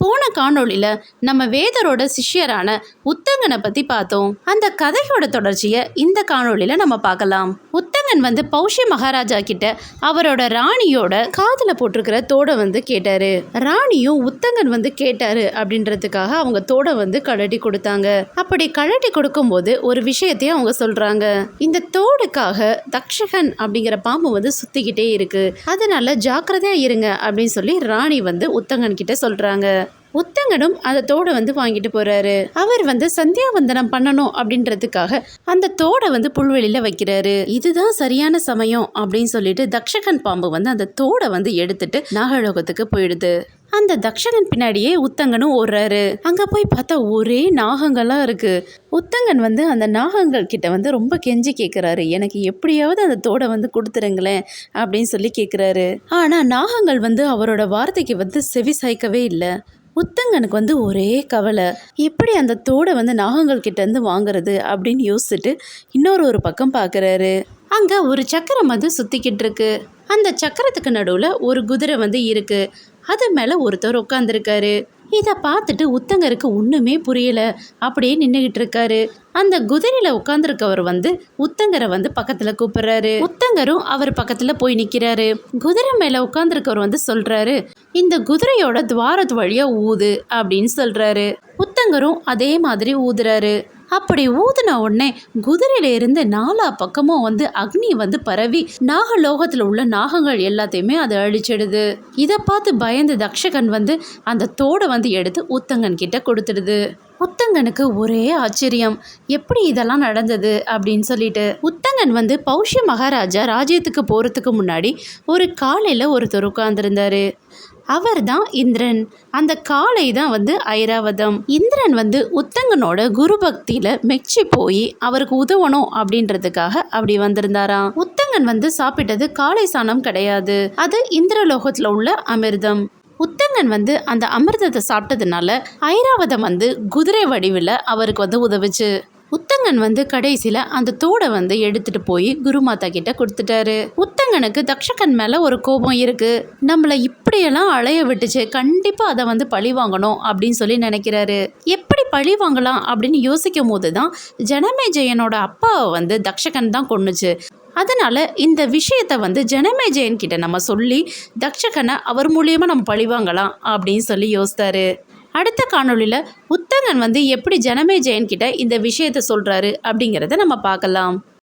போன காணொளியில நம்ம வேதரோட சிஷ்யரான உத்தங்கனை பத்தி பார்த்தோம். அந்த கதையோட தொடர்ச்சியை இந்த காணொளியில நம்ம பார்க்கலாம். உத்தங்கன் வந்து பௌஷ்ய மகாராஜா கிட்ட அவரோட ராணியோட காதில் போட்டிருக்கிற தோடை வந்து கேட்டாரு. ராணியும் உத்தங்கன் வந்து கேட்டாரு அப்படின்றதுக்காக அவங்க தோடை வந்து கழட்டி கொடுத்தாங்க. அப்படி கழட்டி கொடுக்கும்போது ஒரு விஷயத்தையும் அவங்க சொல்றாங்க. இந்த தோடுக்காக தக்ஷகன் அப்படிங்கிற பாம்பு வந்து சுத்திக்கிட்டே இருக்கு. அதனால ஜாக்கிரதையா இருங்க அப்படின்னு சொல்லி ராணி வந்து உத்தங்கன் கிட்ட சொல்றாங்க. உத்தங்கனும் அந்த தோடை வந்து வாங்கிட்டு போறாரு. அவர் வந்து சந்தியாவந்தனம் பண்ணணும் அப்படின்றதுக்காக அந்த தோடை வந்து புல்வெளியில வைக்கிறாரு. இதுதான் சரியான சமயம் அப்படின்னு சொல்லிட்டு தக்ஷகன் பாம்பு வந்து அந்த தோடை வந்து எடுத்துட்டு நாகலோகத்துக்கு போயிடுது. அந்த தக்ஷகன் பின்னாடியே உத்தங்கனும் ஓடுறாரு. அங்க போய் பார்த்தா ஒரே நாகங்களா இருக்கு. உத்தங்கன் வந்து அந்த நாகங்கள் கிட்ட வந்து ரொம்ப கெஞ்சி கேட்குறாரு எனக்கு எப்படியாவது அந்த தோடை வந்து கொடுத்துருங்களேன் அப்படின்னு சொல்லி கேட்குறாரு ஆனால் நாகங்கள் வந்து அவரோட வார்த்தைக்கு வந்து செவி சாய்க்கவே இல்லை. உத்தங்கனுக்கு வந்து ஒரே கவலை. எப்படி அந்த தோடை வந்து நாகங்கள் கிட்ட இருந்து வாங்குறது? அப்படின்னு யோசிச்சுட்டு இன்னொரு ஒரு பக்கம் பார்க்குறாரு அங்கே ஒரு சக்கரம் வந்து சுற்றிக்கிட்டு இருக்கு. அந்த சக்கரத்துக்கு நடுவில் ஒரு குதிரை வந்து இருக்கு. அது மேலே ஒருத்தர் உட்காந்துருக்காரு இதை பார்த்துட்டு உத்தங்கருக்கு ஒன்றுமே புரியல. அப்படியே நின்றுகிட்டு இருக்காரு அந்த குதிரையில உட்காந்துருக்கவர் வந்து உத்தங்கரை வந்து பக்கத்துல கூப்பிடுறாரு. உத்தங்கரும் அவர் பக்கத்துல போய் நிக்கிறாரு. குதிரை மேல உட்காந்துருக்கவர் வந்து சொல்றாரு இந்த குதிரையோட துவாரத்து வழியா ஊது அப்படின்னு சொல்றாரு. உத்தங்கரும் அதே மாதிரி ஊதுறாரு. அப்படி ஊதுன உடனே குதிரையில இருந்து நாலா பக்கமும் வந்து அக்னி வந்து பரவி நாகலோகத்துல உள்ள நாகங்கள் எல்லாத்தையுமே அது அழிச்சிடுது. இதை பார்த்து பயந்து தக்ஷகன் வந்து அந்த தோடை வந்து எடுத்து உத்தங்கன் கிட்ட கொடுத்துடுது. உத்தங்கனுக்கு ஒரே ஆச்சரியம். எப்படி இதெல்லாம் நடந்தது அப்படின்னு சொல்லிட்டு. உத்தங்கன் வந்து பௌஷ்ய மகாராஜா ராஜ்யத்துக்கு போகிறதுக்கு முன்னாடி ஒரு காலையில் ஒருத்தர் உட்கார்ந்துருந்தாரு. அவர் தான் இந்திரன். அந்த காளை தான் வந்து ஐராவதம். இந்திரன் வந்து உத்தங்கனோட குரு பக்தியில மெச்சி போய் அவருக்கு உதவணும் அப்படின்றதுக்காக அப்படி வந்திருந்தாராம். உத்தங்கன் வந்து சாப்பிட்டது காளை சாணம் கிடையாது. அது இந்திரலோகத்துல உள்ள அமிர்தம். உத்தங்கன் வந்து அந்த அமிர்தத்தை சாப்பிட்டதுனால ஐராவதம் வந்து குதிரை வடிவில் அவருக்கு வந்து உதவுச்சு. உத்தங்கன் வந்து கடைசியில் அந்த தோடை வந்து எடுத்துட்டு போய் குருமாதா கிட்ட கொடுத்துட்டாரு. உத்தங்கனுக்கு தக்ஷகன் மேலே ஒரு கோபம் இருக்கு. நம்மளை இப்படியெல்லாம் அலைய விட்டுச்சு கண்டிப்பாக அதை வந்து பழி வாங்கணும் அப்படின்னு சொல்லி நினைக்கிறாரு. எப்படி பழி வாங்கலாம் அப்படின்னு யோசிக்கும் போது தான் ஜனமேஜயனோட அப்பாவை வந்து தக்ஷகன் தான் கொண்டுச்சு அதனால் இந்த விஷயத்த வந்து ஜனமேஜயன் கிட்ட நம்ம சொல்லி தக்ஷகனை அவர் மூலியமாக நம்ம பழிவாங்கலாம் அப்படின்னு சொல்லி யோசித்தாரு. அடுத்த காணொளியில் உத்தங்கன் வந்து எப்படி ஜனமே ஜெயன்கிட்ட இந்த விஷயத்தை சொல்கிறாரு அப்படிங்கிறத நம்ம பார்க்கலாம்.